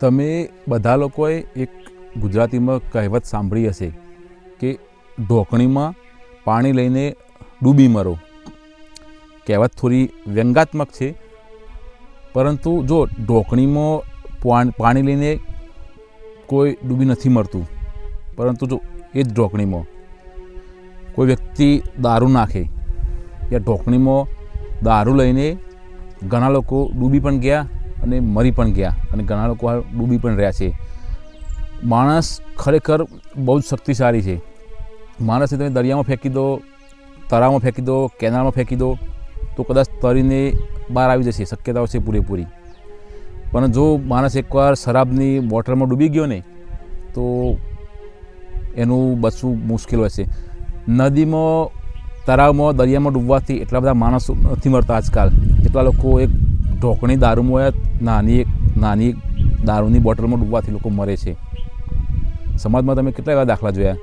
તમે બધા લોકોએ એક ગુજરાતીમાં કહેવત સાંભળી હશે કે ઢોકણીમાં પાણી લઈને ડૂબી મરો. કહેવત થોડી વ્યંગાત્મક છે, પરંતુ જો ઢોકણીમાં પાણ- લઈને કોઈ ડૂબી નથી મરતું, પરંતુ જો એ જ ઢોકણીમાં કોઈ વ્યક્તિ દારૂ નાખે યા ઢોકણીમાં દારૂ લઈને ઘણા લોકો ડૂબી પણ ગયા અને મરી પણ ગયા. અને ઘણા લોકો ડૂબી પણ રહ્યા છે. માણસ ખરેખર બહુ જ શક્તિશાળી છે. માણસને તમે દરિયામાં ફેંકી દો, તળાવમાં ફેંકી દો, કેનાલમાં ફેંકી દો, તો કદાચ તરીને બહાર આવી જશે. શક્યતાઓ છે પૂરેપૂરી. પણ જો માણસ એકવાર શરાબની બોટલમાં ડૂબી ગયો ને, તો એનું બચવું મુશ્કેલ હોય છે. નદીમાં, તળાવમાં, દરિયામાં ડૂબવાથી એટલા બધા માણસો નથી મળતા આજકાલ. જેટલા લોકો એક ઢોકણી દારૂમાં નાની એક નાની દારૂની બોટલમાં ડૂબવાથી લોકો મરે છે. સમાજમાં તમે કેટલા એવા દાખલા જોયા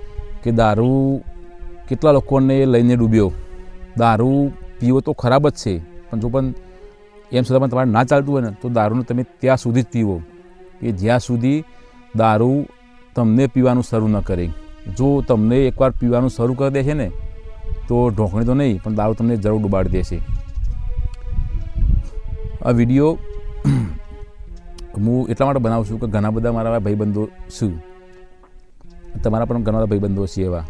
કે દારૂ કેટલા લોકોને લઈને ડૂબ્યો? દારૂ પીવો તો ખરાબ જ છે, પણ જો પણ એમ છતાં પણ તમારે ના ચાલતું હોય ને, તો દારૂને તમે ત્યાં સુધી જ પીવો. કે જ્યાં સુધી દારૂ તમને પીવાનું શરૂ ન કરે. જો તમને એકવાર પીવાનું શરૂ કરી દે છે ને, તો ઢોકણી તો નહીં, પણ દારૂ તમને જરૂર ડૂબાડી દેશે આ વીડિયો હું એટલા માટે બનાવું છું કે ઘણા બધા મારા ભાઈબંધો છું તમારા પણ ઘણા બધા ભાઈબંધો છે એવા.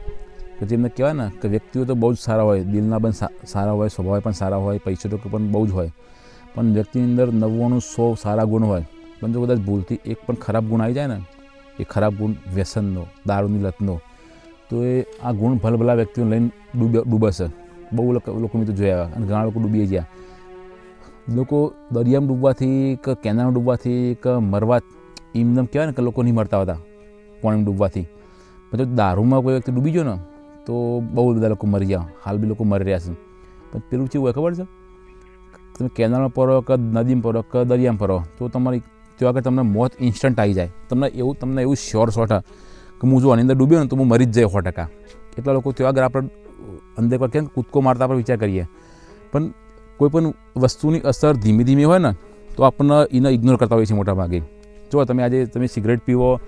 કે જેમને કહેવાય ને કે વ્યક્તિઓ તો બહુ જ સારા હોય, દિલના પણ સારા હોય, સ્વભાવ પણ સારા હોય, પૈસા તો પણ બહુ જ હોય. પણ વ્યક્તિની અંદર નવ્વાણું સો સારા ગુણ હોય. પણ જો કદાચ ભૂલથી એક પણ ખરાબ ગુણ આવી જાય ને, એ ખરાબ ગુણ વ્યસનનો, દારૂની લતનો, તો એ આ ગુણ ભલભલા વ્યક્તિઓને લઈને ડૂબે, ડૂબશે. બહુ લોકો મેં તો જોયા અને ઘણા લોકો ડૂબી ગયા. લોકો દરિયામાં ડૂબવાથી કે કેનાલમાં ડૂબવાથી કે મરવા એમનેમ કહેવાય ને કે લોકો નહીં મરતા હતા, પાણીમાં ડૂબવાથી. જો દારૂમાં કોઈ વ્યક્તિ ડૂબી ગયો ને, તો બહુ બધા લોકો મરી ગયા, હાલ બી લોકો મરી રહ્યા છે. પણ પેલું ચેવું હોય ખબર છે? તમે કેનાલમાં પડો કે નદીમાં પડો કે દરિયામાં પડો તો તમારી ત્યાં આગળ તમને મોત ઇન્સ્ટન્ટ આવી જાય. તમને એવું તમને એવું શ્યોર શોટ કે હું જો આની અંદર ડૂબ્યો ને, તો હું મરી જ જાય સો ટકા. એટલા લોકો ત્યાં આગળ આપણે અંદર પર કેમ કૂદકો મારતા આપણે વિચાર કરીએ. પણ કોઈ પણ વસ્તુની અસર ધીમે ધીમે હોય ને, તો આપણને એને ઇગ્નોર કરતા હોય છે મોટા ભાગે. જો તમે આજે તમે સિગરેટ પીવો,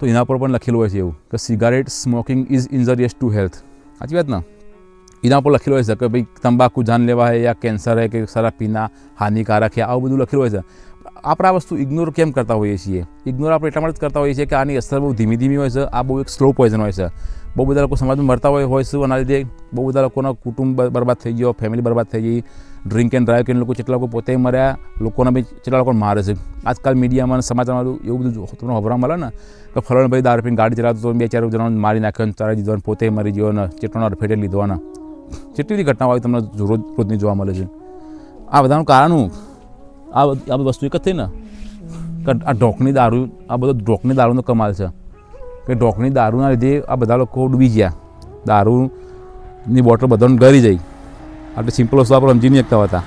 તો એના પર પણ લખેલું હોય છે એવું કે cigarette smoking is injurious to health સાચી વાત ને? એના પર લખેલું હોય છે કે ભાઈ, તંબાકુ જાનલેવા હે યા કેન્સર હે કે શરાબ પીના હાનિકારક છે આવું બધું લખેલું હોય છે. આપણે આ વસ્તુ ઇગ્નોર કેમ કરતા હોઈએ છીએ? ઇગ્નોર આપણે એટલા માટે જ કરતા હોઈએ છીએ કે આની અસર બહુ ધીમી ધીમી હોય છે. આ બહુ એક સ્લો પોઈઝન હોય છે. બહુ બધા લોકો સમાજમાં મરતા હોય હોય છે આના લીધે બહુ બધા લોકોનો કુટુંબ બરબાદ થઈ ગયો ફેમિલી બરબાદ થઈ ગઈ. ડ્રિંક એન્ડ ડ્રાઈવ કરીને લોકો જેટલા લોકો પોતે મર્યા, લોકોના બી જેટલા લોકો મારે છે. આજકાલ મીડિયામાં સમાચારમાં એવું બધું તમને ખબર મળે ને કે ફલાણા ભાઈ દારૂ પીને ગાડી ચલાવતો બે ચાર જણાને મારી નાખ્યો ચડાવી દીધો પોતે મરી ગયો ને ચેટલો અડફેટે લીધો ને જેટલી બધી ઘટનાઓ આવી તમને રોજ રોજની જોવા મળે છે. આ બધાનું કારણ હું આ આ બધી વસ્તુ એક જ થઈ ને? કે આ ઢોકની દારૂ, આ બધો ઢોકની દારૂનો કમાલ છે. કે ઢોકની દારૂના લીધે આ બધા લોકો ડૂબી ગયા. દારૂની બોટલ બધાને ગરી જઈ. આટલી સિમ્પલ વસ્તુ આપણે સમજી નહીં શકતા હતા.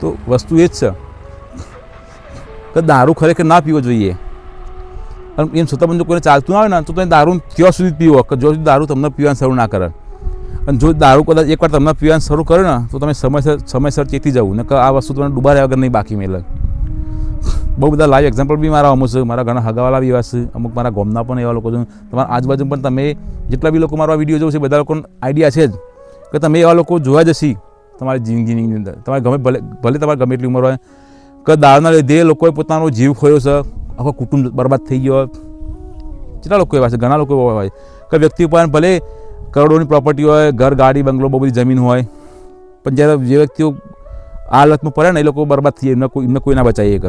તો વસ્તુ એ જ છે કે દારૂ ખરેખર ના પીવો જોઈએ. અને એમ છતાં પણ જો કોઈને ચાલતું હોય ને, તો તમે દારૂ ત્યાં સુધી પીવો. કે જો દારૂ તમને પીવાનું શરૂ ના કરે. અને જો દારૂ કદાચ એકવાર તમને પીવાનું શરૂ કરે ને, તો તમે સમયસર સમયસર ચેતી જવું. ને આ વસ્તુ તમને ડૂબાડ્યા વગર નહીં બાકી મેલે બહુ બધા લાઈવ એક્ઝામ્પલ બી મારા અમુક છે. મારા ઘણા હગાવાલા બી એવા છે. અમુક મારા ગામના પણ એવા લોકો છે. તમારા આજુબાજુ પણ તમે જેટલા બી લોકો મારો વીડિયો જોવો છે, બધા લોકોને આઈડિયા છે જ કે તમે એવા લોકો જોયા જશી તમારી જિંદગીની અંદર. તમારે ગમે ભલે ભલે તમારે ગમે એટલી ઉંમર હોય, કે દાળના લીધે લોકોએ પોતાનો જીવ ખોયો છે, આખો કુટુંબ બરબાદ થઈ ગયો કેટલા લોકો એવા છે? ઘણા લોકો એવા હોય. કે વ્યક્તિ ઉપર ભલે કરોડોની પ્રોપર્ટી હોય, ઘર, ગાડી, બંગલો, બહુ બધી જમીન હોય. પણ જ્યારે જે વ્યક્તિઓ આ હાલતમાં પડે ને, એ લોકો બરબાદ થઈ એમને કોઈ એમને કોઈ ના બચાવી એક.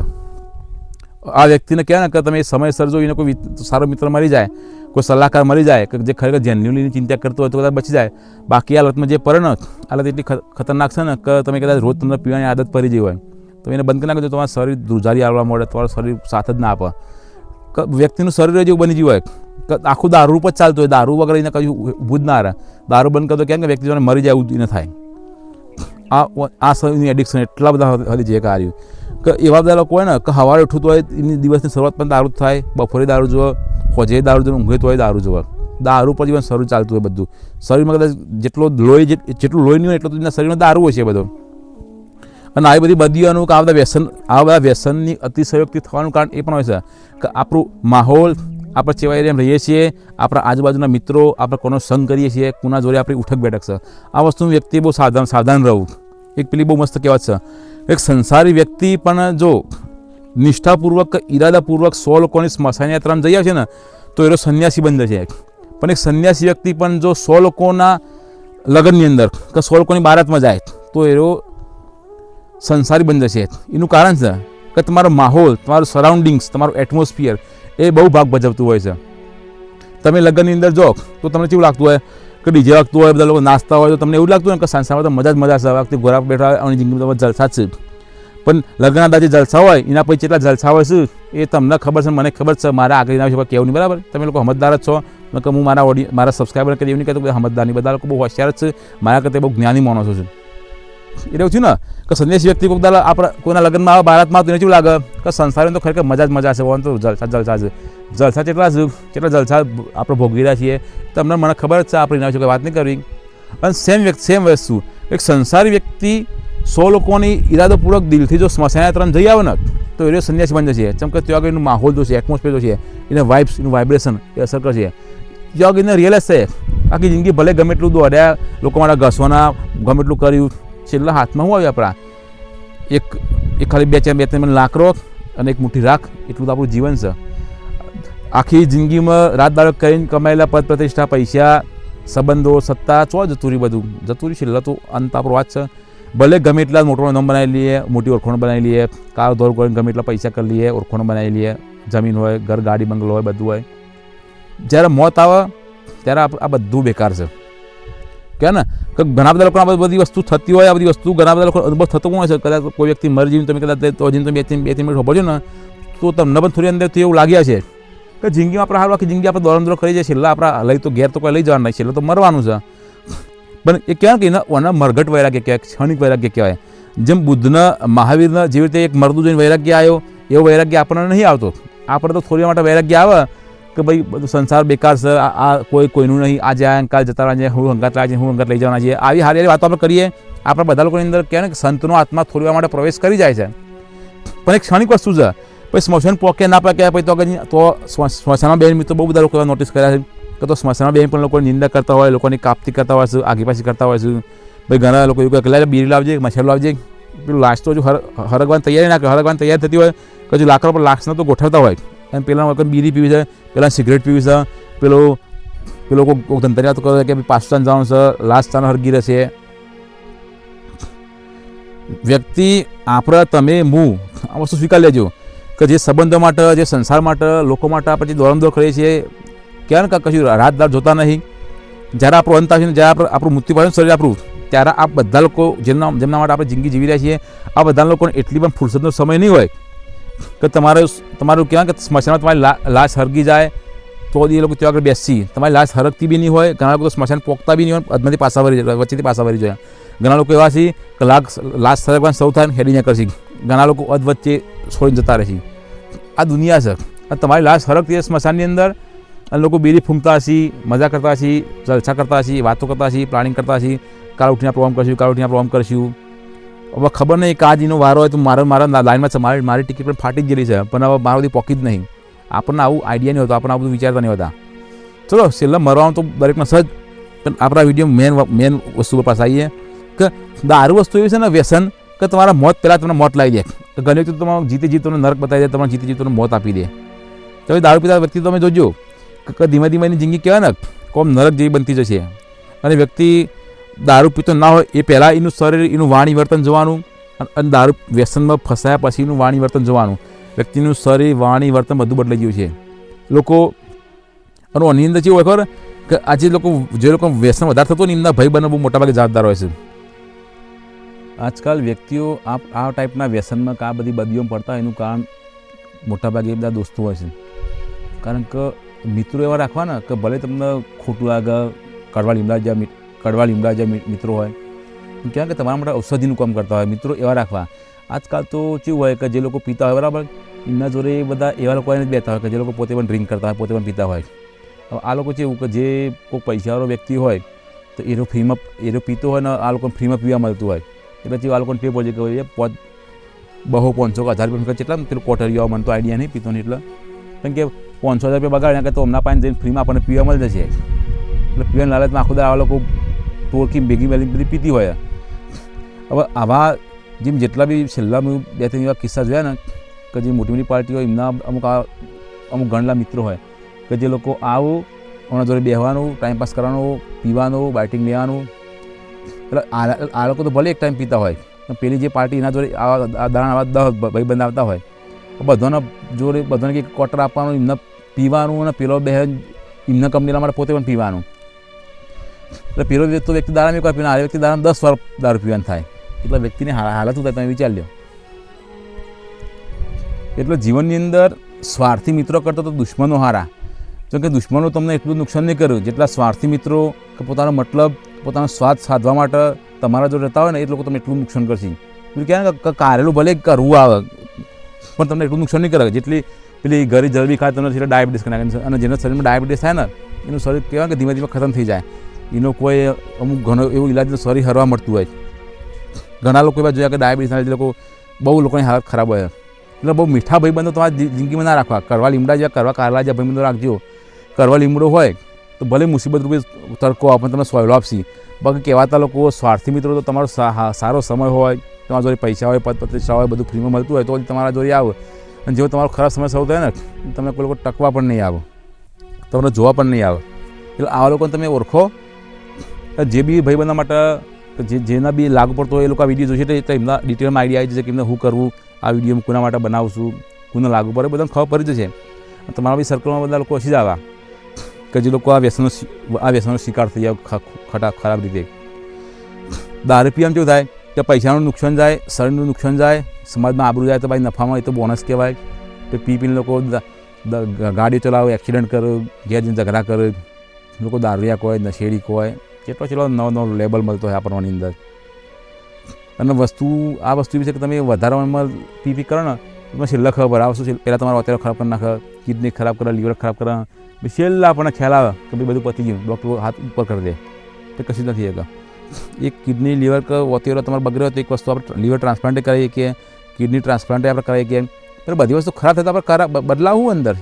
આ વ્યક્તિને કહેવાય ને કે તમે સમયસર જો એને કોઈ સારો મિત્ર મળી જાય, કોઈ સલાહકાર મળી જાય, કે જે ખરેખર જેન્યુઅલી ચિંતા કરતો હોય તો કદાચ બચી જાય. બાકી હાલતમાં જે પડે ને હાલત એટલી ખતરનાક છે ને કે તમે કદાચ રોજ તમને પીવાની આદત પડી ગઈ હોય. તો એને બંધ કરી નાખો તો તમારું શરીર ધ્રુજારી આવવા મળે તમારું શરીર સાથ જ ના આપે. વ્યક્તિનું શરીર જેવું બની ગયું હોય. આખું દારૂ ઉપર ચાલતું હોય, દારૂ વગર એને કયું ઊભું જ ના રહે. દારૂ બંધ કરતો કેમ કે વ્યક્તિ જોડે મરી જાય એવું ન થાય. આ આ સમયની એડિક્શન એટલા બધા હતી જે કાર્યું. કે એવા બધા લોકો હોય ને, કે સવારે ઉઠું તો હોય એની દિવસની શરૂઆત પણ દારૂ થાય, બપોરે દારૂ જોવે હોજે દારૂ જોવે ઊંઘે તો હોય દારૂ જોવે દારૂ પર જીવન શરૂ ચાલતું હોય બધું. શરીરમાં કદાચ જેટલો લોહી જેટલું લોહી નહીં હોય એટલું એના શરીરમાં દારૂ હોય છે બધો. અને આવી બધી બદીઓનું કે આ બધા વ્યસન, આ બધા વ્યસનની અતિશયોક્તિ થવાનું કારણ એ પણ હોય છે કે આપણું માહોલ આપણે ચેવા એરિયામાં રહીએ છીએ, આપણા આજુબાજુના મિત્રો, આપણે કોનો સંગ કરીએ છીએ, કોના જોડે આપણી ઉઠક બેઠક છે. આ વસ્તુ વ્યક્તિ બહુ સાવધાન સાવધાન રહું. એક પેલી બહુ મસ્ત કહેવત છે. એક સંસારી વ્યક્તિ પણ જો નિષ્ઠાપૂર્વક, ઈરાદાપૂર્વક સો લોકોની સ્મશાન યાત્રામાં જઈ આવશે ને, તો એનો સંન્યાસી બંધ છે પણ એક સંન્યાસી વ્યક્તિ પણ જો સો લોકોના લગ્નની અંદર કે સો લોકોની બારાતમાં જાય, તો એનો સંસારી બંધ છે એનું કારણ છે કે તમારો માહોલ, તમારું સરાઉન્ડિંગ્સ તમારું એટમોસ્ફિયર એ બહુ ભાગ ભજવતું હોય છે. તમે લગ્નની અંદર જો, તો તમને કેવું લાગતું હોય? કે ડીજે વાગતું હોય, બધા લોકો નાસ્તા હોય, તો તમને એવું લાગતું હોય કે સંસારમાં તો મજા જ મજા છે વાગતી ઘોરા બેઠા અને જિંદગીમાં જલસા છે. પણ લગ્નના જે જલસા હોય, એના પછી કેટલા જલસા હોય છે એ તમને ખબર છે, મને ખબર છે, મારા આગળ એના વિશે કેવું નહીં, બરાબર? તમે લોકો સમજદાર જ છો. કે હું મારા ઓડિય મારા સબસ્ક્રાઈબર કરી એવું નહીં કહેતો સમજદાર નહીં, બધા લોકો બહુ હોશિયાર જ છે. મારા કરતાં બહુ જ્ઞાની માણસો છે એટલે થયું ને, કે સંદેશ વ્યક્તિ કોઈક દાદા આપણા, કોઈના લગ્નમાં આવે ભારતમાં તો એને કેવું લાગે? કે સંસારમાં તો ખરેખર મજા જ મજા છે ઓન તો જલસા જલસા છે. જલસા કેટલા કેટલા જલસા આપણે ભોગવી રહ્યા છીએ? તમને મને ખબર જ છે, આપણે એના વિશે વાત નહીં કરવી અને સેમ વ્યક્તિ સેમ વસ્તુ. એક સંસારી વ્યક્તિ સો લોકોની ઈરાદોપૂર્વક દિલથી જો સ્મશાન યાત્રામાં જઈ આવે ને, તો એ સંન્યાસી બની જશે. જેમ કે ત્યાં એનું માહોલ જો છે એટમોસ્ફિયર જો છે એને વાઇબ્સ એનું વાઇબ્રેશન એ અસર કરશે. ત્યાં એને રિયલાઇઝ છે આખી જિંદગી ભલે ગમે એટલું દોડ્યા, લોકો માટે ઘસવાના, ગમે એટલું કર્યું છેલ્લા હાથમાં શું આવ્યા આપણા એક એક ખાલી બે ચાર, બે ત્રણ લાકડો અને એક મુઠ્ઠી રાખ, એટલું તો આપણું જીવન છે. આખી જિંદગીમાં રાત દાળક કરીને કમાયેલા પદ પ્રતિષ્ઠા, પૈસા, સંબંધો, સત્તા, ચો જતું રહ્યું બધું? જતું રહ્યું છેલ્લા તો અંત આપણો વાત છે. ભલે ગમે એટલા મોટો નામ બનાવી લઈએ, મોટી ઓળખાણ બનાવી લઈએ કાર દોર કરીને ગમે એટલા પૈસા કરી લઈએ, ઓળખાણ બનાવી લઈએ, જમીન હોય, ઘર, ગાડી, બંગલો હોય, બધું હોય. જ્યારે મોત આવે, ત્યારે આ બધું બેકાર છે. કે ને, કે ઘણા બધા લોકો આ બધી વસ્તુ થતી હોય, આ બધી વસ્તુ ઘણા બધા લોકો અનુભવ થતો હોય છે. કદાચ કોઈ વ્યક્તિ મરી જઈને તમે કદાચ તો હજી તમે બે ત્રણ બે ત્રણ મિનિટ ખબર ને, તો તમને પણ થોડી અંદરથી એવું લાગ્યા છે કે જિંદગીમાં આપણે હાલ કે જિંદગી આપણે દોડમ દોડ કરી જાય. છેલ્લા આપણા લઈ તો ઘેર તો કોઈ લઈ જવાનું નહીં, છેલ્લે તો મરવાનું છે. પણ એ કહેવાય કે એના મરઘટ વૈરાગ્ય કહેવાય, ક્ષણિક વૈરાગ્ય કહેવાય. જેમ બુદ્ધના, મહાવીરના જેવી રીતે એક મરદું જોઈને વૈરાગ્ય આવ્યો, એવો વૈરાગ્ય આપણને નહીં આવતો. આપણે તો થોડી માટે વૈરાગ્ય આવે કે ભાઈ, બધું સંસાર બેકાર છે, આ કોઈ, કોઈનું નહીં આજે આ કાલ જતા રહ્યા છે હું અંગત લાગે છે હું અંગત લઈ જવાના છીએ. આવી હારી હારી વાતો આપણે કરીએ. આપણે બધા લોકોની અંદર કહેવાય ને સંતનો આત્મા થોડી માટે પ્રવેશ કરી જાય છે. પણ એક ક્ષણિક વસ્તુ છે. પછી સ્મશાન પોકે ના પાકે પછી તો તો સ્મ- સ્મશાનમાં બેન મિત્રો બહુ બધા લોકો નોટિસ કર્યા છે. કે તો સ્મશાનમાં બેન પણ લોકો નિંદા કરતા હોય, લોકોની કાપતી કરતા હોય છે આગી પાછી કરતા હોય છે ભાઈ, ઘણા લોકો એવું કહે બીરી લાવજે, મચ્છર લાવજે. પેલું લાશ તો હજુ હર, હરગવાની તૈયારી ના હરગવાની તૈયાર થતી હોય કે હજુ લાકડા પર લાશને તો ગોઠવતા હોય. અને પેલા વખત બીડી પીવી છે, પેલા સિગરેટ પીવી છે, પેલો પેલો કોઈ કોઈ ધંધા તો કરે કે ભાઈ પાસ્તાન જવાનું છે લાસ્ટ સ્થાન હરગી રહેશે. વ્યક્તિ આપણે તમે હું આ વસ્તુ સ્વીકાર લેજો કે જે સંબંધો માટે, જે સંસાર માટે, લોકો માટે આપણે જે દોડમદોડ કરીએ છીએ, ક્યાં ને કશું રાત દાર જોતા નહીં. જ્યારે આપણો અંત આવશે જ્યારે આપણે, આપણું મૃત્યુ પાડ્યું શરીર આપણું, ત્યારે આ બધા લોકો જેમના જેમના માટે આપણે જિંદગી જીવી રહ્યા છીએ, આ બધા લોકોને એટલી પણ ફુરસદનો સમય નહીં હોય. કે તમારે તમારું કહેવાય કે સ્મશાનમાં તમારી લાશ હરગી જાય, તો એ લોકો ત્યાં આગળ બેસી. તમારી લાશ હરકતી બી નહીં હોય, ઘણા લોકો સ્મશાન પોકતા બી નહીં હોય, અધમાંથી પાછા વળી જાય વચ્ચેથી પાછા વળી જાય. ઘણા લોકો એવા છે કે લાશ લાશ સરકવાનું સૌ થાય ને હેડી ના કરશે ઘણા લોકો અધ વચ્ચે છોડીને જતા રહેશે આ દુનિયા છે. તમારી લાશ હરકતી છે સ્મશાનની અંદર, અને લોકો બીરી ફૂંકતા હશે, મજા કરતા હશે, જલસા કરતા હશે, વાતો કરતા હશે, પ્લાનિંગ કરતા હશે, કાલ ઉઠીને પ્રોગ્રામ કરશું, કાલ ઉઠીને પ્રોગ્રામ કરશું. હવે ખબર નહીં કે આજનો વારો હોય તો મારો મારા લાઈનમાં મારી મારી ટિકિટ પણ ફાટી જ ગયેલી છે. પણ હવે મારો બધી પોકી જ નહીં. આપણને આવું આઈડિયા નહીં હોતો. આપણને આ બધું વિચારતા નહીં હોતા. ચલો, છેલ્લા મરવાનું તો દરેકને સજ. પણ આપણા વીડિયો મેન મેન વસ્તુ પર પાછા આવીએ. કે દારૂ વસ્તુ એવી છે ને વ્યસન, કે તમારા મોત પહેલાં તમને મોત લાવી દે. કે ઘણી તમારું જીતે જીત તમને નરક બતાવી દે, તમારે જીતે જીત મોત આપી દે. તમે દારૂ પીતા વ્યક્તિ તમે જોજો. કે ધીમે ધીમે એની જિંદગી કહેવાય ને, કોમ નરક જેવી બનતી જશે. અને વ્યક્તિ દારૂ પીતો ના હોય એ પહેલાં એનું શરીર, એનું વાણી વર્તન જોવાનું અને- દારૂ વ્યસનમાં ફસાયા પછી એનું વાણી વર્તન જોવાનું. વ્યક્તિનું શરીર, વાણી વર્તન બધું બદલાઈ ગયું છે. લોકો અને એની અંદર કેવું હોય ખબર? કે આજે લોકો જે લોકો વ્યસન વધારે થતું હોય ને, એમના ભય બને બહુ મોટાભાગે જવાબદાર હોય છે. આજકાલ વ્યક્તિઓ આ આ ટાઈપના વ્યસનમાં આ બધી બદીઓમાં પડતા એનું કારણ મોટાભાગે બધા દોસ્તો હોય છે. કારણ કે મિત્રો એવા રાખવાના કે ભલે તમને ખોટું લાગે કડવા લીમડા મિ- કડવા લીમડા જે મિત્રો હોય. ક્યાં કે તમારા માટે ઔષધિનું કામ કરતા હોય. મિત્રો, એવા રાખવા. આજકાલ તો કેવું હોય કે જે લોકો પીતા હોય, બરાબર? એમના જોડે એ બધા એવા લોકો જ બેઠા હોય કે જે લોકો પોતે પણ ડ્રિંક કરતા હોય, પોતે પણ પીતા હોય. હવે આ લોકો કેવું કે જે કોઈ પૈસાવાળો વ્યક્તિ હોય, તો એનો ફ્રીમાં એનો પીતો હોય ને આ લોકો ફ્રીમાં પીવા મળતું હોય. એટલે પછી આ લોકોને ટેપ હોય કે પોચ બહુ પાંચસો કે હજાર રૂપિયા કેટલા પેલું કોટરીઓ મને તો આઈડિયા નહીં પીતો નહીં એટલે. કારણ કે પાંચસો હજાર રૂપિયા બગાડ્યા કે તો હમણાં પાણી જઈને ફ્રીમાં આપણને પીવા મળી જશે. એટલે પીવાની લાલચમાં આખો દર આ લોકો ટોળકી ભેગી બેલી બધી પીતી હોય. હવે આવા જેમ જેટલા બી છેલ્લા મેં બે ત્રણ એવા કિસ્સા જોયા ને, કે જે મોટી મોટી પાર્ટી હોય, એમના અમુક આ અમુક ગણલા મિત્રો હોય, કે જે લોકો આવું ઓના જોડે બેસવાનું ટાઈમપાસ કરવાનું, પીવાનું બાઇટિંગ લેવાનું. એટલે આ લોકો તો ભલે એક ટાઈમ પીતા હોય પેલી જે પાર્ટી એના જોડે આવા દાણા આવા દસ ભાઈબંધ આવતા હોય બધાના જોડે બધાને કંઈક ક્વાર્ટર આપવાનું, એમને પીવાનું અને પેલો બહેન એમના કંપનીના માટે પોતે પણ પીવાનું. એટલે પેલો તો વ્યક્તિ દાડા વાર પીને આ વ્યક્તિ દાડા દસ વાર દારૂ પીવાનું થાય. એટલે વ્યક્તિની હાલત થાય તમે વિચાર લો એટલે જીવનની અંદર સ્વાર્થી મિત્રો કરતાં તો દુશ્મનો હારા. જો કે દુશ્મનો તમને એટલું નુકસાન નહીં કર્યું જેટલા સ્વાર્થી મિત્રો કે પોતાનો મતલબ, પોતાનો સ્વાદ સાધવા માટે તમારા જો રહેતા હોય ને, એ લોકો તમને એટલું નુકસાન કરશે. પેલું કહેવાય ને કારેલું ભલે કરવું આવે, પણ તમને એટલું નુકસાન નહીં કરે જેટલી પેલી ઘરે જરબી ખાય તમને ડાયાબિટીસ કરી નાખે. અને જેના શરીરમાં ડાયાબિટીસ થાય ને, એનું શરીર કહેવાય કે ધીમે ધીમે ખતમ થઈ જાય. એનો કોઈ અમુક ઘણો એવું ઇલાજ શરીર હરવા મળતું હોય. ઘણા લોકો એવા જોયા કે ડાયાબિટીસના લીધે લોકો બહુ લોકોની હાલત ખરાબ હોય. એટલે બહુ મીઠા ભાઈબંધો તમારા જિંદગીમાં ના રાખવા. કરવા લીમડા જેવા કરવા, કારલા જેવા ભાઈબંધો રાખજો. કરવા લીમડો હોય તો ભલે મુસીબત રૂપે તડકો આપણને તમને સોયલો આપશી. બાકી કહેવાતા લોકો સ્વાર્થી મિત્રો તો તમારો સારો સમય હોય, તમારા જોડે પૈસા હોય પદ પ્રતિષ્ઠા હોય, બધું ફ્રીમાં મળતું હોય, તો તમારા જોડે આવે. અને જેવો તમારો ખરાબ સમય શરૂ થાય ને, તમને કોઈ લોકો ટકવા પણ નહીં આવે. તમને જોવા પણ નહીં આવે. એટલે આવા લોકોને તમે ઓળખો. જે બી ભાઈબંધા માટે જે જેના બી લાગુ પડતો એ લોકો આ વીડિયો જોશે તો એમના ડિટેલમાં આઈડિયા આવી જશે કે એમને શું કરવું આ વીડિયો કોના માટે બનાવશું, કોને લાગુ પડે, બધાને ખબર પડી જશે. તમારા બી સર્કલમાં બધા લોકો હસી જ આવા, કે જે લોકો આ વ્યસનનો આ વ્યસનનો શિકાર થઈ જાય ખટા, ખરાબ રીતે. દારૂ પીવામાં કેવું થાય? કે પૈસાનું નુકસાન જાય, શરીરનું નુકસાન જાય, સમાજમાં આબરું જાય તો ભાઈ નફામાં એ તો બોનસ કહેવાય. તો પી પીને લોકો ગાડીઓ ચલાવે એક્સિડન્ટ કરે, ઘેર જઈને ઝઘડા કરે. લોકો દારૂયા હોય નશેડી હોય કેટલો ચેટલો નવો નવો લેબલ મળતો હોય આપણની અંદર. અને વસ્તુ, આ વસ્તુ વિશે તમે વધારામાં ઉંમર પી પી કરો ને, તમને છેલ્લા ખબર આ વસ્તુ છે પહેલાં તમારો અત્યારે ખરાબ કરી નાખે, કિડની ખરાબ કરે, લીવર ખરાબ કરે. પછી છેલ્લા આપણને ખ્યાલ આવે કે ભાઈ બધું પતી ગયું. ડૉક્ટર હાથ ઉપર કરી દે. તે કશું નથી એક. એક કિડની, લીવર વતેરો તમારે બગડ્યો તો એક વસ્તુ આપણે લીવર ટ્રાન્સપ્લાન્ટ કરીએ કે, કિડની ટ્રાન્સપ્લાન્ટ આપણે કરીએ કે. પણ બધી વસ્તુ ખરાબ થતાં આપણે ખરાબ બદલાવવું અંદર.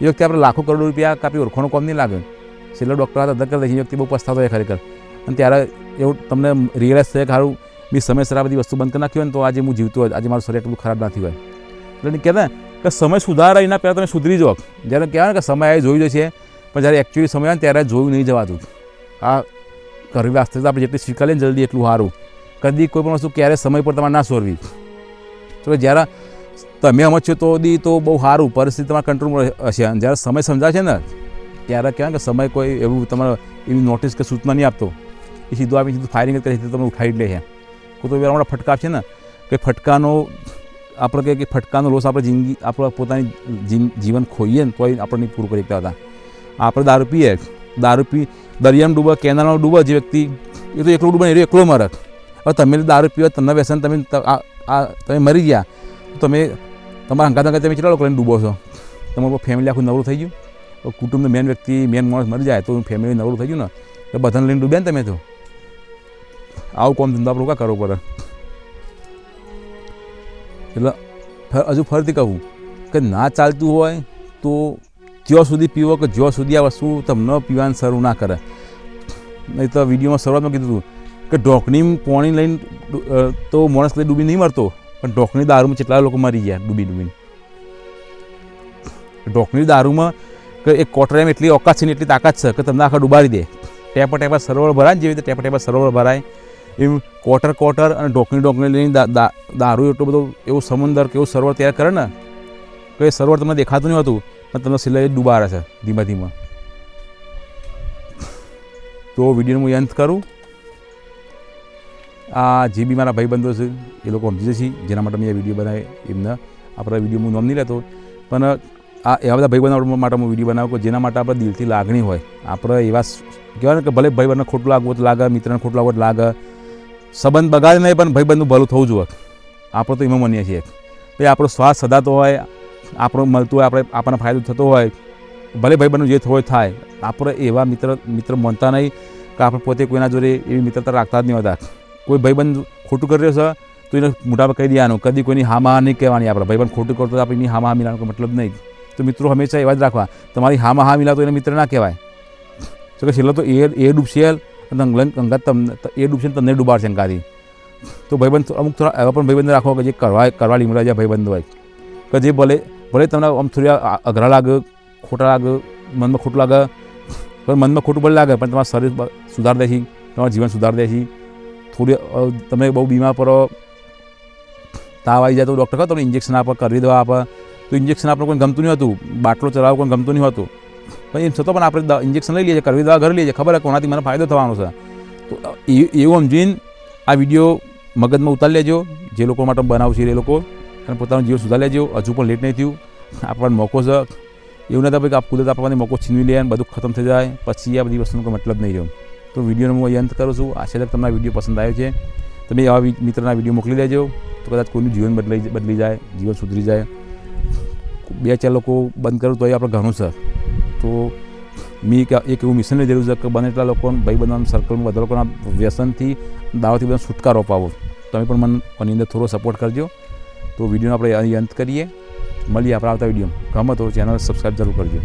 એ વખતે આપણે લાખો કરોડ રૂપિયા કાપી ઓળખવાનું કોમ નહીં લાગે. છેલ્લો ડૉક્ટર હતા અધર કરી દે વ્યક્તિ બહુ પસ્તાતો હોય ખરેખર. અને ત્યારે એવું તમને રિયલાઇઝ થાય કે સારું મેં સમયસર આ બધી વસ્તુ બંધ કરી નાખી હોય ને તો આજે હું જીવતો હોય આજે મારું શરીર એટલું ખરાબ નથી હોય. એટલે કહેતા ને કે સમય સુધારા એના પહેલાં તમે સુધરી જાઓ. જ્યારે કહેવાય ને કે સમય આવી જોઈ જશે, પણ જ્યારે એકચ્યુઅલી સમય આવે ને ત્યારે જોયું નહીં જવાતું. આ કરવી વાસ્તવિકતા આપણે જેટલી સ્વીકારીએ ને જલ્દી એટલું સારું. કદી કોઈ પણ વસ્તુ ક્યારે સમય પર તમારે ના સોરવી. તો જ્યારે તમે સમજશો તો દી તો બહુ સારું પરિસ્થિતિ તમારા કંટ્રોલમાં હશે. અને જ્યારે સમય સમજાશે ને ત્યારે કહેવાય કે સમય કોઈ એવું તમારે એવી નોટિસ કે સૂચના નહીં આપતો. એ સીધું આવી સીધું ફાયરિંગ જ કરે છે તમને ઉઠાવી લે છે. કોઈ તો હમણાં ફટકા છે ને, કે ફટકાનો આપણે કહે કે ફટકાનો લોસ આપણે જિંદગી, આપણે પોતાની જીવન ખોઈએ ને તોય આપણે નહીં પૂરું કરી શકતા હતા. આપણે દારૂ પીએ, દારૂ પી, દરિયામાં ડૂબે, કેનાલમાં ડૂબે જે વ્યક્તિ, એ તો એકલો ડૂબે એ એકલો મરે. હવે તમે દારૂ પીવા તમને વ્યસન, તમે આ તમે મરી ગયા તમે તમારા હંગાત હંગાત તમે કેટલા લોકો ડૂબો છો? તમારું ફેમિલી આખું નવરું થઈ ગયું? કુટુંબનું મેન વ્યક્તિ મેન માણસ મરી જાય તો ફેમિલી નવરું થઈ ગયું ને, તો બધાને લઈને ડૂબ્યા ને તમે તો. આવું કોમ ધંધો આપણું કા કરવો પડે? એટલે હજુ ફરીથી કહું કે ના ચાલતું હોય તો જ્યાં સુધી પીવો કે જ્યાં સુધી આ વસ્તુ તમને પીવાનું શરૂ ના કરે. નહીં તો વિડીયોમાં શરૂઆતમાં કીધું હતું કે ઢોકણી પોણી લઈને તો માણસ કદી ડૂબી નહીં મરતો, પણ ઢોકણી દારૂમાં કેટલા લોકો મરી ગયા ડૂબી ડૂબીને. ઢોકણી દારૂમાં કે એક કોટર એમ એટલી ઓકાત છે ને એટલી તાકાત છે કે તમને આખા ડૂબાડી દે. ટેપા ટેપા સરોવર ભરાય જેવી રીતે ટેપા ટેપા સરોવર ભરાય, એમ કોટર કોટર અને ઢોકણી ઢોકણી લઈને દારૂ એટલો બધો એવું સમુદર કે એવું સરોવર તૈયાર કરે ને, કે એ સરોવર તમને દેખાતું નહીં હતું, પણ તમને સિલાઈ ડૂબાડે છે ધીમે ધીમે. તો વિડીયોનો હું અંત કરું. આ જે બી મારા ભાઈબંધો છે, એ લોકો સમજી જશે, જેના માટે મેં આ વીડિયો બનાવે એમને. આપણા વીડિયો હું નામ નહીં લેતો, પણ આ એવા બધા ભાઈબંધો માટે હું વીડિયો બનાવું કે જેના માટે આપણે દિલથી લાગણી હોય. આપણે એવા કહેવાય ને કે ભલે ભાઈબંધને ખોટું લાગવું તો લાગે, મિત્રને ખોટું લાગવું લાગે. સંબંધ બગાડે નહીં પણ ભાઈબંધનું ભલું થવું જોઈએ. આપણે તો એમાં માનીએ છીએ. ભાઈ, આપણો શ્વાસ સદાતો હોય, આપણો મળતું હોય, આપણે, આપણને ફાયદો થતો હોય. ભલે ભાઈબંધનું જે થવું થાય. આપણે એવા મિત્ર મિત્ર માનતા નહીં કે આપણે પોતે કોઈના જોડે એવી મિત્રતા રાખતા જ નહીં હોતા. કોઈ ભાઈબંધ ખોટું કરી રહ્યો છે તો એને મોટા પર કહી દેવાનું. કદી કોઈની નહીં કહેવાની આપણે. ભાઈબંધ ખોટું કરતો તો આપણે એની હામા હા મિલાવાનો મતલબ નહીં. તો મિત્રો, હંમેશા એવા જ રાખવા, તમારી હામાં હા મિલાતો એને મિત્ર ના કહેવાય. તો કે છેલ્લો તો એ એ ડૂબશે અને અંગત તમને એ ડૂબશે તમને ડૂબાડશે અંગાથી. તો ભાઈબંધ અમુક થોડા એવા પણ ભાઈબંધ રાખો કે જે કરવા કરવા લીમડા જેવા ભાઈબંધ હોય. કે જે ભલે ભલે તમને આમ થોડી અઘરા લાગે, ખોટા લાગે, મનમાં ખોટું લાગે, પણ મનમાં ખોટું ભલે લાગે, પણ તમારું શરીર સુધાર દે છે તમારું જીવન સુધાર દે છે થોડી તમે બહુ બીમાર પડો, તાવ આવી જાય તો ડૉક્ટર કહો, તમને ઇન્જેક્શન આપે, કરી દવા આપે. તો ઇન્જેક્શન આપણે કોઈ ગમતું નહીં હતું. બાટલો ચલાવવું કોઈ ગમતું નહીં હતું. પણ એમ છતાં પણ આપણે ઇન્જેક્શન લઈ લઈએ કરવી દવા ઘરે લઈએ ખબર છે કોનાથી મને ફાયદો થવાનો છે. તો એવું સમજીને આ વીડિયો મગજમાં ઉતારી લેજો. જે લોકો માટે બનાવશે એ લોકો. અને પોતાનું જીવન સુધારી લેજો. હજુ પણ લેટ નહીં થયું. આપણને મોકો છે. એવું નથી કે આપ કુદરત આપણને મોકો છીનવી લે અને બધું ખતમ થઈ જાય. પછી આ બધી વસ્તુનો કોઈ મતલબ નહીં રહ્યો. તો વિડીયોનો હું અંત કરું છું. આશા છે તમને વીડિયો પસંદ આવ્યો છે. તમે આવા મિત્રના વીડિયો મોકલી દેજો. તો કદાચ કોઈનું જીવન બદલાઈ, બદલી જાય, જીવન સુધરી જાય. બે ચાર લોકો બંધ કરું તો એ આપણે ઘણું છે. તો મેં એક એવું મિશનની જરૂર છે કે બને એટલા લોકોને ભાઈ બંધાના સર્કલમાં બધા લોકોના વ્યસનથી દાવાથી બધા છુટકારો પાવો તમે પણ મને આની અંદર થોડો સપોર્ટ કરજો. તો વિડીયોનો આપણે અંત કરીએ. મળીએ આપણે આવતા વીડિયો ગમે તો ચેનલ સબસ્ક્રાઈબ જરૂર કરજો.